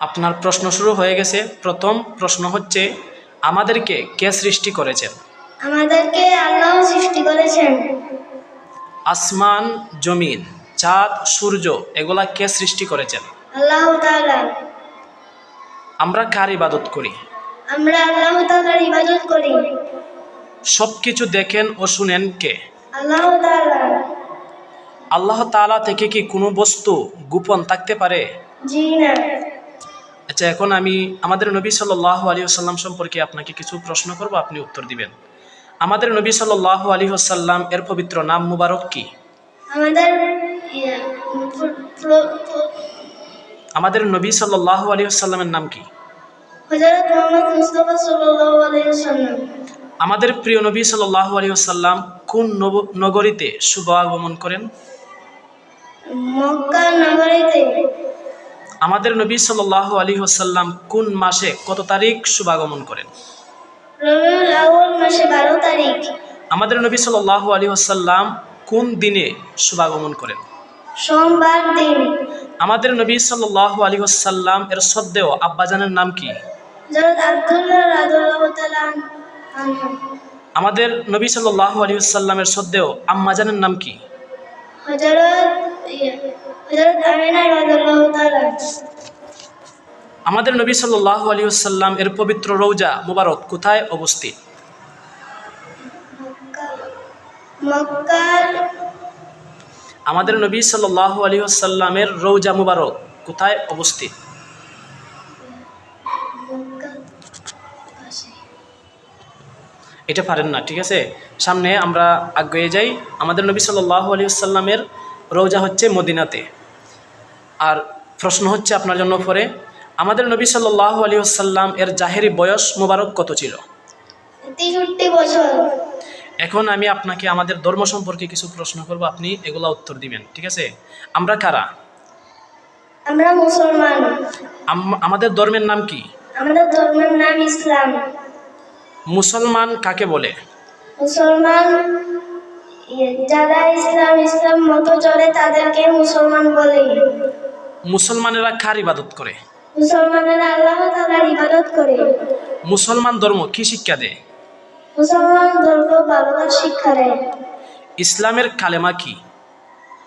আপনার প্রশ্ন শুরু হয়ে গেছে। প্রথম প্রশ্ন হচ্ছে আমাদেরকে কে সৃষ্টি করেছেন? আমাদেরকে আল্লাহ সৃষ্টি করেছেন। আসমান জমিন চাঁদ সূর্য এগুলা কে সৃষ্টি করেছেন? আল্লাহ তাআলা। আমরা কার ইবাদত করি? আমরা আল্লাহ তাআলার ইবাদত করি। সব কিছু দেখেন ও শুনেন কে? আল্লাহ তাআলা। আল্লাহ তাআলা থেকে কি কোনো বস্তু গোপন থাকতে পারে? জি না। আচ্ছা এখন আমি আমাদের নবী সাল্লাহ আলী আসাল্লাম সম্পর্কে আপনাকে কিছু প্রশ্ন করব আপনি উত্তর দিবেন। আমাদের নবী সাল্লাহ আলী আসাল্লাম এর পবিত্র নাম মুবারক কি? আমাদের নবী সাল্লাহ আলী আসাল্লামের নাম কি? আমাদের প্রিয় নবী সাল্লাহ আলী আসাল্লাম কোন নগরীতে শুভ আগমন করেন? মক্কা নগরীতে। আমাদের নবী সাল্লাহ আলী আসাল্লাম কোন মাসে কত তারিখ শুভাগমন করেন? রবিউল আউয়াল মাসে 12 তারিখ। আমাদের নবী সাল্লাহ আলী আসাল্লাম কোন দিনে শুভাগমন করেন? সোমবার দিন। আমাদের নবী সাল্লাহ আলী আসাল্লাম এর সদ্দেও আব্বাজানের নাম কি? আমাদের নবী সাল্লাহ আলী আসাল্লামের সদ্দেও আম্মাজানের নাম কি? হযরত আমাদের নবী সাল্লাহ আলী আসাল্লাম এর পবিত্র রৌজা মুবারক কোথায় অবস্থিত? আমাদের নবী সাল্লাহ আলী আসাল্লামের রৌজা মুবারক কোথায় অবস্থিত? এটা পারেন না ঠিক আছে? সামনে আমরা আগে যাই। আমাদের নবী সাল্লাহ আলী আসাল্লামের রৌজা হচ্ছে মদিনাতে। আর প্রশ্ন হচ্ছে আপনার জন্য পরে আমাদের নবী সাল্লাহ আলী আসাল্লাম এর জাহেরি বয়স মোবারক কত ছিল? বছর। এখন আমি আপনাকে আমাদের ধর্ম সম্পর্কে কিছু প্রশ্ন করব আপনি এগুলা উত্তর দিবেন ঠিক আছে? আমরা কারা? আমরা মুসলমান। আমাদের ধর্মের নাম কি? আমাদের ধর্মের নাম ইসলাম। মুসলমান কাকে বলে? মুসলমান যারা ইসলাম ইসলাম মতো চলে তাদেরকে মুসলমান বলে। মুসলমানেরা কার ইবাদত করে? মুসলমানেরা আল্লাহ তাআলার ইবাদত করে। মুসলমান ধর্ম কি শিক্ষা দেয়? মুসলমান ধর্ম শিক্ষা দেয়। ইসলামের কালেমা কি?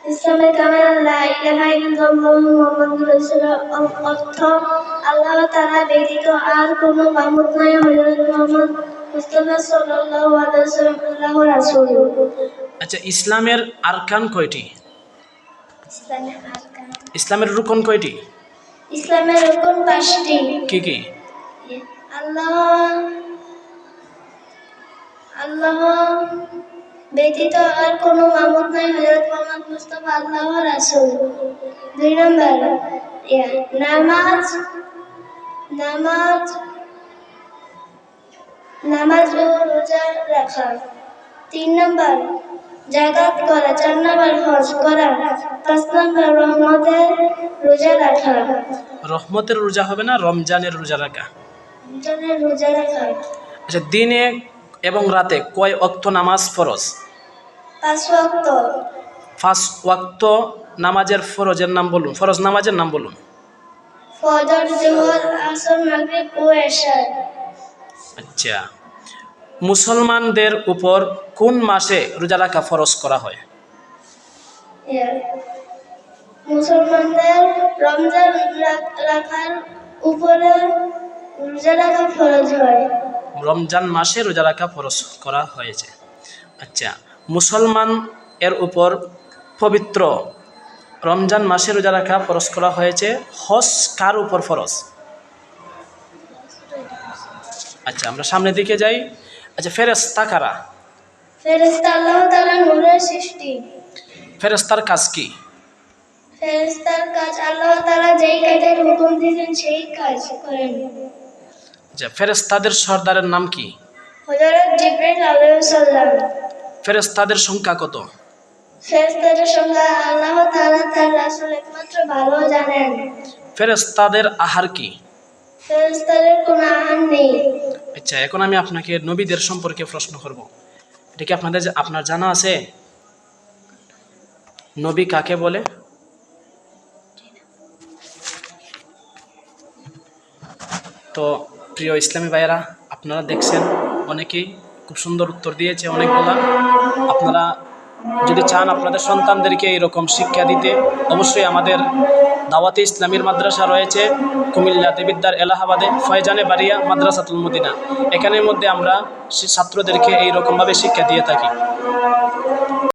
ইসলামের কামের লা ইলাহা ইল্লাল্লাহ মুহাম্মাদুর রাসূলুল্লাহ অর্থ আল্লাহ তাআলা ব্যতীত আর কোনো মাবুদ নাই হযরত মুহাম্মদ মুস্তাফা সাল্লাল্লাহু আলাইহি ওয়াসাল্লাম রাসূল। আচ্ছা ইসলামের আরকান কয়টি? ইসলামের আরকান ইসলামের রুকন কয়টি? ইসলামের রকম পাঁচটি। কি কি? আল্লাহ আল্লাহ ব্যতীত আর কোনো মাবুদ নাই হযরত মুহাম্মদ মুস্তাফা আল্লাহর রাসূল। দুই নম্বর নামাজ নামাজ নামাজ ও রোজা রাখা। তিন নম্বর জাকাত করা চার নম্বর হজ করা পাঁচ নম্বর রহমতের রোজা রাখা। রহমতের রোজা হবে না রমজানের রোজা রাখা। রমজানের রোজা রাখা। আচ্ছা দিনে এবং রাতে কয় অক্ত নামাজ ফরজ? পাঁচ ওয়াক্ত। ফার্স্ট ওয়াক্ত নামাজের ফরজের নাম বলুন ফরজ নামাজের নাম বলুন। ফজর জোহর আসর মাগরিব ও এশা আচ্ছা। মুসলমানদের উপর কোন মাসে রোজা রাখা ফরজ করা হয়? মুসলমানদের রমজান রাখার উপরে রোজা রাখা ফরজ হয়। রমজান মাসে রোজা রাখা ফরজ করা হয়েছে। আচ্ছা মুসলমান এর উপর পবিত্র রমজান মাসে রোজা রাখা ফরজ করা হয়েছে হজ কার উপর ফরজ? আচ্ছা আমরা সামনের দিকে যাই। আচ্ছা ফেরেস্তা কারা? ফেরেশতা আল্লাহ তাআলা নূরের সৃষ্টি। ফেরেস্তার কাজ কি? ফেরেশতার কাজ আল্লাহ তাআলা যেই কাজের হুকুম দিয়েছেন সেই কাজ করেন। আচ্ছা ফেরেস্তাদের সর্দারের নাম কি? হযরত জিবরিল আলাইহিস সালাম। ফেরেস্তাদের সংখ্যা কত? ফেরেশতাদের সঙ্গে আল্লাহ তাআলা তার রাসূল একমাত্র ভালো জানেন। ফেরেস্তাদের আহার কি? আচ্ছা এখন আমি আপনাকে নবীদের সম্পর্কে প্রশ্ন করব। এটা কি আপনাদের আপনার জানা আছে? নবী কাকে বলে? তো, প্রিয় ইসলামী ভাইয়েরা, আপনারা দেখছেন, অনেকেই খুব সুন্দর উত্তর দিয়েছে, অনেকগুলা। আপনারা যদি চান আপনাদের সন্তানদেরকে এইরকম শিক্ষা দিতে, অবশ্যই আমাদের দাওয়াতে ইসলামীর মাদ্রাসা রয়েছে, কুমিল্লা দেবিদ্দার এলাহাবাদে, ফয়জানে বাড়িয়া মাদ্রাসাতুল মদিনা। এখানের মধ্যে আমরা ছাত্রদেরকে এইরকমভাবে শিক্ষা দিয়ে থাকি।